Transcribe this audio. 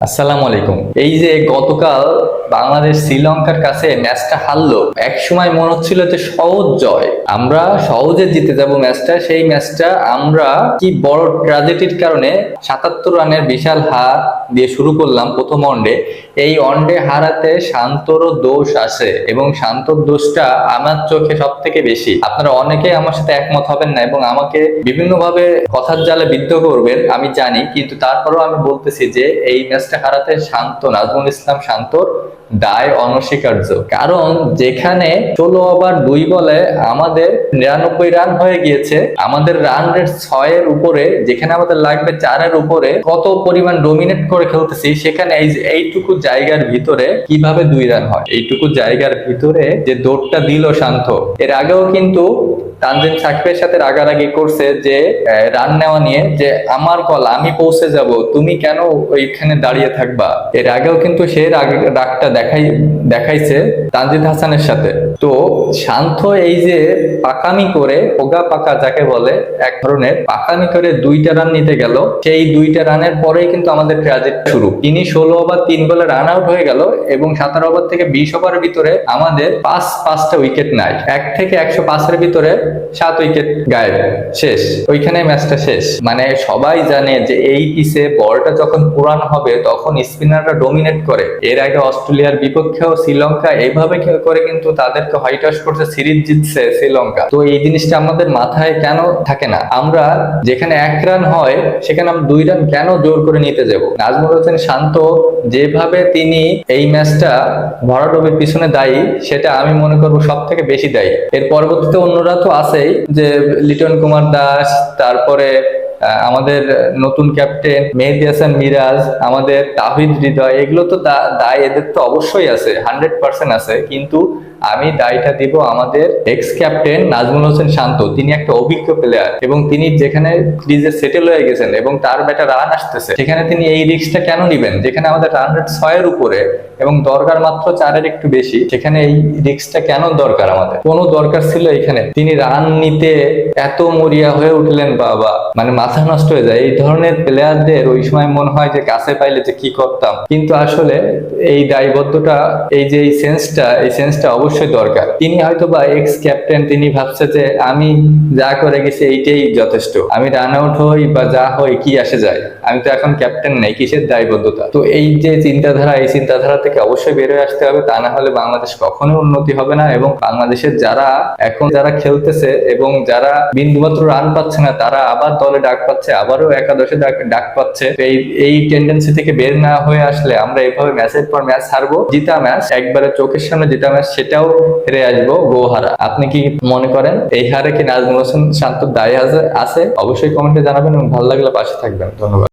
আসসালামু আলাইকুম। এই যে গতকাল বাংলাদেশ শ্রীলঙ্কার কাছে ম্যাচটা হারলো। এক সময় মনে হচ্ছিল যে সহজ জয়। আমরা সহজে জিতে যাব ম্যাচটা, সেই ম্যাচটা আমরা কি বড় ট্র্যাজেডির কারণে সাতাত্তর রানের বিশাল হার দিয়ে শুরু করলাম প্রথম ওয়ানডে এই ওয়ানডে হারাতে শান্তরও দোষ আছে এবং শান্তর দোষটা আমার চোখে সব থেকে বেশি। আপনারা অনেকে আমার সাথে একমত হবেন না এবং আমাকে বিভিন্নভাবে কথার জালে বিদ্ধ করবেন, আমি জানি। কিন্তু তারপরেও আমি বলতেছি যে এই ম্যাচটা হারাতে শান্ত, নাজমুল ইসলাম শান্তর দায় অনস্বীকার্য। কারণ যেখানে ষোলো ওভার দুই বলে আমাদের নিরানব্বই রান হয়ে গিয়েছে, আমাদের রান রেট ছয়ের উপরে, যেখানে আমাদের লাগবে চারের উপরে, কত পরিমাণ ডোমিনেট করে খেলতেছি, সেখানে এই এইটুকু জায়গার ভিতরে কীভাবে দুই রান হয়? এইটুকু জায়গার ভিতরে যে দৌড়টা দিল শান্ত। এর আগেও কিন্তু তানজিম সাকিবের সাথে রাগারাগি করছে যে রান নেওয়া নিয়ে যে, আমার কল আমি পৌঁছে যাব, তুমি কেন ওইখানে দাঁড়িয়ে থাকবা? এর আগেও কিন্তু সে রাগ- রাগটা দেখাই, দেখাইছে তানজিদ হাসানের সাথে। তো শান্ত এই যে পাকামি করে, পোগা পাকা যাকে বলে, এক ধরনের পাকামি করে দুইটা রান নিতে গেল। সেই দুইটা রানের পরেই কিন্তু আমাদের ট্র্যাজেড শুরু। তিনি ষোলো ওভার তিন বলে রান আউট হয়ে গেল এবং সাতারো ওভার থেকে বিশ ওভারের ভিতরে আমাদের পাঁচ, পাঁচটা উইকেট নাই। এক থেকে একশো পাঁচের ভিতরে সাত উইকেট গায়েব। শেষ। ওইখানে ম্যাচটা শেষ। মানে সবাই জানে যে এই পিসে বলটা যখন পুরান হবে, তখন স্পিনাররা ডোমিনেট করে। এর আগে অস্ট্রেলিয়ার বিপক্ষেও শ্রীলঙ্কা এইভাবে কে- করে কিন্তু তাদেরকে হোয়াইট ওয়াশ করছে সিরিজ জিতছে শ্রীলঙ্কা। তো এই জিনিসটা আমাদের মাথায় কেন থাকে না? আমরা যেখানে এক রান হয়, সেখানে আমরা দুই রান কেন জোর করে নিতে যাব? নাজমুল হোসেন শান্ত যেভাবে তিনি এই ম্যাচটা ভরাডুবির পিছনে দায়ী, সেটা আমি মনে করব সব থেকে বেশি দায়ী। এর পরবর্তীতে অন্যরা তো আছেই, যে লিটন কুমার দাস, তারপরে আমাদের নতুন ক্যাপ্টেন মেহেদি হাসান মিরাজ, আমাদের তাহিদ হৃদয়, এগুলো তো দায় এদের তো অবশ্যই আছে হান্ড্রেড পার্সেন্ট আছে। কিন্তু আমি দায়টা দিব আমাদের এক্স ক্যাপ্টেন নাজমুল হোসেন শান্ত। তিনি একটা অভিজ্ঞ প্লেয়ার এবং তিনি যেখানে ক্রিজে সেটেল হয়ে গেছেন এবং তার ব্যাটা রান আসতেছে, সেখানে তিনি এই রিস্কটা কেন নিবেন? যেখানে আমাদের রান রেট ছয়ের উপরে এবং দরকার মাত্র চারের একটু বেশি, সেখানে এই রিস্কটা কেন দরকার আমাদের? কোনো দরকার ছিল এখানে। তিনি রান নিতে এত মরিয়া হয়ে উঠলেন, বাবা। মানে মাথা নষ্ট হয়ে যায়। এই ধরনের প্লেয়ারদের ওই সময় মনে হয় যে কাছে পাইলে যে কি করতাম। কিন্তু আসলে এই দায়বদ্ধতা, এই যে এই সেন্সটা এই সেন্সটা অবশ্যই দরকার। তিনি হয়তো বা এক্স ক্যাপ্টেন তিনি ভাবছে যে আমি যা করে গেছি এইটাই যথেষ্ট। আমি রান আউট হই বা যা হই, কি আসে যায়। আমি তো এখন ক্যাপ্টেন নেই, কিসের দায়বদ্ধতা? তো এই যে চিন্তাধারা, এই চিন্তাধারা থেকে অবশ্যই বেরোয় আসতে হবে। তা না হলে বাংলাদেশ কখনোই উন্নতি হবে না এবং বাংলাদেশের যারা এখন যারা খেলতেছে এবং যারা বিন্দুমাত্র রান পাচ্ছে না, তারা আবার দলে ডাক পাচ্ছে, আবারও একাদশে ডাক পাচ্ছে। এই এই টেন্ডেন্সি থেকে বের না হয়ে আসলে আমরা এভাবে ম্যাচের পর ম্যাচ হারবো। জিতা ম্যাচ একবারে চোখের সামনে জিতা ম্যাচ সেটাও হেরে আসব গো হারা আপনি কি মনে করেন এই হারে কি নাজমুল হোসেন শান্ত দায় আছে? অবশ্যই কমেন্টে জানাবেন এবং ভালো লাগলে পাশে থাকবেন। ধন্যবাদ।